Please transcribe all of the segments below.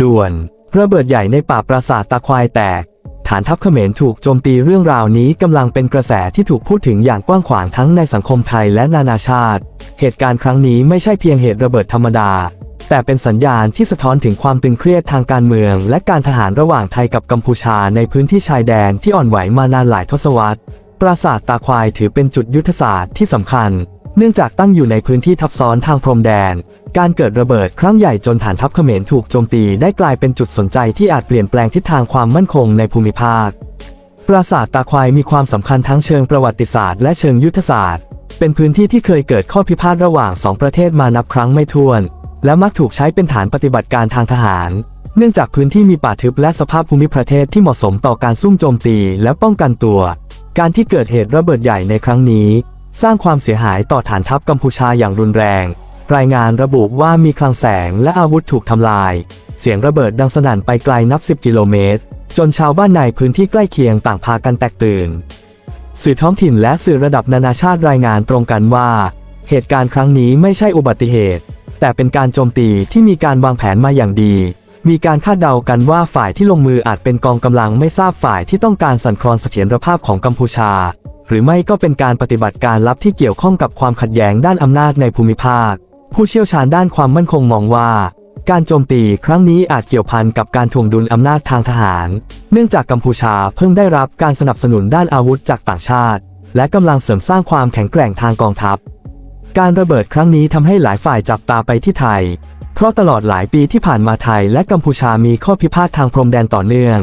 ด่วน ระเบิดใหญ่ในป่าปราสาทตาควายแตก ฐานทัพเขมรถูกโจมตีเรื่องราวนี้กำลังเป็นกระแสที่ถูกพูดถึงอย่างกว้างขวางทั้งในสังคมไทยและนานาชาติ เหตุการณ์ครั้งนี้ไม่ใช่เพียงเหตุระเบิดธรรมดา แต่เป็นสัญญาณที่สะท้อนถึงความตึงเครียดทางการเมือง และการทหารระหว่างไทยกับกัมพูชาในพื้นที่ชายแดนที่อ่อนไหวมานานหลายทศวรรษ ปราสาทตาควายถือเป็นจุดยุทธศาสตร์ที่สำคัญ เนื่องจากตั้งอยู่ในพื้นที่ทับซ้อนทางพรมแดน การเกิดระเบิดครั้งใหญ่จนฐานทัพเขมรถูกโจมตีได้กลายเป็นจุดสนใจที่อาจเปลี่ยนแปลงทิศทางความมั่นคงในภูมิภาค ปราสาทตาควายมีความสำคัญทั้งเชิงประวัติศาสตร์และเชิงยุทธศาสตร์ เป็นพื้นที่ที่เคยเกิดข้อพิพาทระหว่างสองประเทศมานับครั้งไม่ถ้วน และมักถูกใช้เป็นฐานปฏิบัติการทางทหาร เนื่องจากพื้นที่มีป่าทึบและสภาพภูมิประเทศที่เหมาะสมต่อการซุ่มโจมตีและป้องกันตัว การที่เกิดเหตุระเบิดใหญ่ในครั้งนี้ สร้างความเสียหายต่อฐานทัพกัมพูชาอย่างรุนแรง รายงานระบุว่ามีคลังแสงและอาวุธถูกทำลาย เสียงระเบิดดังสนั่นไปไกลนับ 10 กิโลเมตร จนชาวบ้านในพื้นที่ใกล้เคียงต่างพากันแตกตื่น สื่อท้องถิ่นและสื่อระดับนานาชาติรายงานตรงกันว่า เหตุการณ์ครั้งนี้ไม่ใช่อุบัติเหตุ แต่เป็นการโจมตีที่มีการวางแผนมาอย่างดี มีการคาดเดากันว่าฝ่ายที่ลงมืออาจเป็นกองกำลังไม่ทราบฝ่ายที่ต้องการสั่นคลอนเสถียรภาพของกัมพูชา หรือไม่ก็เป็นการปฏิบัติการลับที่เกี่ยวข้องกับความขัดแย้งด้านอำนาจในภูมิภาค ผู้เชี่ยวชาญด้านความมั่นคงมองว่า การโจมตีครั้งนี้อาจเกี่ยวพันกับการถ่วงดุลอำนาจทางทหาร เนื่องจากกัมพูชาเพิ่งได้รับการสนับสนุนด้านอาวุธจากต่างชาติ และกำลังเสริมสร้างความแข็งแกร่งทางกองทัพ การระเบิดครั้งนี้ทำให้หลายฝ่ายจับตาไปที่ไทย เพราะตลอดหลายปีที่ผ่านมาไทยและกัมพูชามีข้อพิพาททางพรมแดนต่อเนื่อง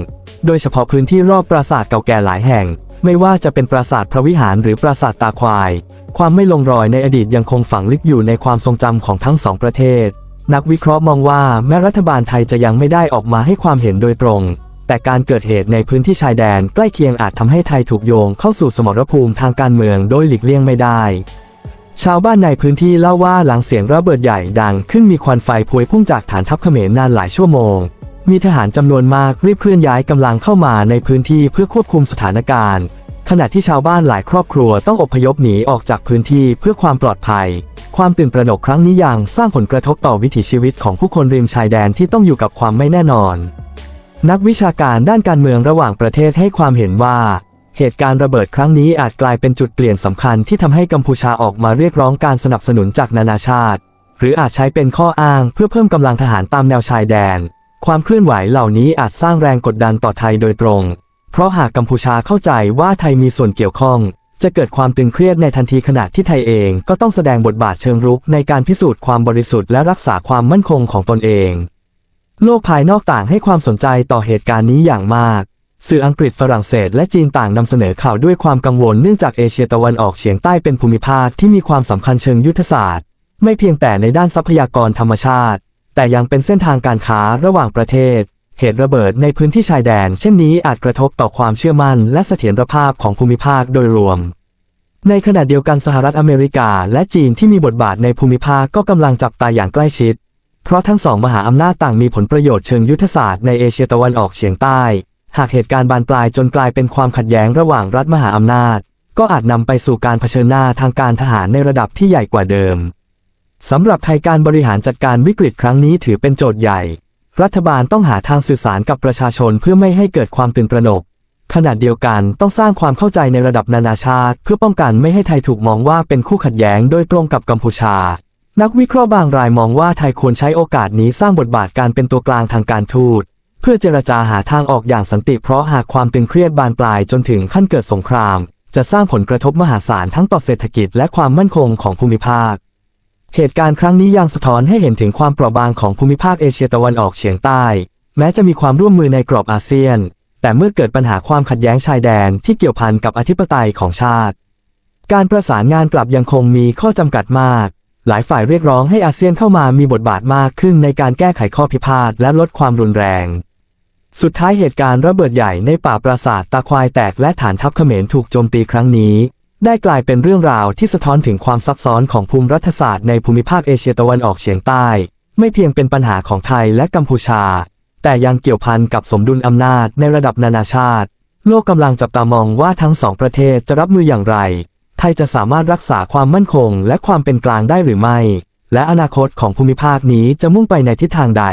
โดยเฉพาะพื้นที่รอบปราสาทเก่าแก่หลายแห่ง ไม่ว่าจะเป็นปราสาทพระวิหารหรือปราสาทตาควาย ความไม่ลงรอยในอดีตยังคงฝังลึกอยู่ในความทรงจำของทั้งสองประเทศ นักวิเคราะห์มองว่าแม้รัฐบาลไทยจะยังไม่ได้ออกมาให้ความเห็นโดยตรง แต่การเกิดเหตุในพื้นที่ชายแดนใกล้เคียงอาจทำให้ไทยถูกโยงเข้าสู่สมรภูมิทางการเมืองโดยหลีกเลี่ยงไม่ได้ชาวบ้านในพื้นที่เล่าว่าหลังเสียงระเบิดใหญ่ดังขึ้นมีควันไฟพวยพุ่งจากฐานทัพเขมรนานหลายชั่วโมง มีทหารจำนวนมากรีบเคลื่อนย้ายกำลังเข้ามาในพื้นที่เพื่อควบคุมสถานการณ์ ขณะที่ชาวบ้านหลายครอบครัวต้องอพยพหนีออกจากพื้นที่เพื่อความปลอดภัย ความตื่นตระหนกครั้งนี้ยังสร้างผลกระทบต่อวิถีชีวิตของผู้คนริมชายแดนที่ต้องอยู่กับความไม่แน่นอน นักวิชาการด้านการเมืองระหว่างประเทศให้ความเห็นว่า เหตุการณ์ระเบิดครั้งนี้อาจกลายเป็นจุดเปลี่ยนสำคัญที่ทำให้กัมพูชาออกมาเรียกร้องการสนับสนุนจากนานาชาติ หรืออาจใช้เป็นข้ออ้างเพื่อเพิ่มกำลังทหารตามแนวชายแดน ความเคลื่อนไหวเหล่านี้อาจสร้างแรงกดดันต่อไทยโดยตรง เพราะหากกัมพูชาเข้าใจว่าไทยมีส่วนเกี่ยวข้อง จะเกิดความตึงเครียดในทันทีขณะที่ไทยเองก็ต้องแสดงบทบาทเชิงรุกในการพิสูจน์ความบริสุทธิ์และรักษาความมั่นคงของตนเอง โลกภายนอกต่างให้ความสนใจต่อเหตุการณ์นี้อย่างมาก สื่ออังกฤษฝรั่งเศสและจีนต่างนำเสนอข่าวด้วยความกังวลเนื่องจากเอเชียตะวันออกเฉียงใต้เป็นภูมิภาคที่มีความสำคัญเชิงยุทธศาสตร์ ไม่เพียงแต่ในด้านทรัพยากรธรรมชาติ แต่ยังเป็นเส้นทางการค้าระหว่างประเทศ เหตุระเบิดในพื้นที่ชายแดน เช่นนี้อาจกระทบต่อความเชื่อมั่นและเสถียรภาพของภูมิภาคโดยรวม ในขณะเดียวกันสหรัฐอเมริกาและจีนที่มีบทบาทในภูมิภาคก็กำลังจับตาอย่างใกล้ชิด เพราะทั้งสองมหาอำนาจต่างมีผลประโยชน์เชิงยุทธศาสตร์ในเอเชียตะวันออกเฉียงใต้ หากเหตุการณ์บานปลายจนกลายเป็นความขัดแย้งระหว่างรัฐมหาอำนาจ ก็อาจนำไปสู่การเผชิญหน้าทางการทหารในระดับที่ใหญ่กว่าเดิมสำหรับไทยการบริหารจัดการวิกฤตครั้งนี้ถือเป็นโจทย์ใหญ่ รัฐบาลต้องหาทางสื่อสารกับประชาชนเพื่อไม่ให้เกิดความตื่นตระหนก ขณะเดียวกันต้องสร้างความเข้าใจในระดับนานาชาติ เพื่อป้องกันไม่ให้ไทยถูกมองว่าเป็นคู่ขัดแย้งโดยตรงกับกัมพูชา นักวิเคราะห์บางรายมองว่าไทยควรใช้โอกาสนี้สร้างบทบาทการเป็นตัวกลางทางการทูต เพื่อเจรจาหาทางออกอย่างสันติเพราะหากความตึงเครียดบานปลายจนถึงขั้นเกิดสงคราม จะสร้างผลกระทบมหาศาลทั้งต่อเศรษฐกิจและความมั่นคงของภูมิภาค เหตุการณ์ครั้งนี้ยังสะท้อนให้เห็นถึงความเปราะบางของภูมิภาคเอเชียตะวันออกเฉียงใต้ แม้จะมีความร่วมมือในกรอบอาเซียน แต่เมื่อเกิดปัญหาความขัดแย้งชายแดนที่เกี่ยวพันกับอธิปไตยของชาติ การประสานงานกลับยังคงมีข้อจำกัดมาก หลายฝ่ายเรียกร้องให้อาเซียนเข้ามามีบทบาทมากขึ้นในการแก้ไขข้อพิพาทและลดความรุนแรง สุดท้ายเหตุการณ์ระเบิดใหญ่ในป่าปราสาทตาควายแตกและฐานทัพเขมรถูกโจมตีครั้งนี้ ได้กลายเป็นเรื่องราวที่สะท้อนถึงความซับซ้อนของภูมิรัฐศาสตร์ในภูมิภาคเอเชียตะวันออกเฉียงใต้ ไม่เพียงเป็นปัญหาของไทยและกัมพูชา แต่ยังเกี่ยวพันกับสมดุลอำนาจในระดับนานาชาติ โลกกำลังจับตามองว่าทั้งสองประเทศจะรับมืออย่างไร ไทยจะสามารถรักษาความมั่นคงและความเป็นกลางได้หรือไม่ และอนาคตของภูมิภาคนี้จะมุ่งไปในทิศทางใด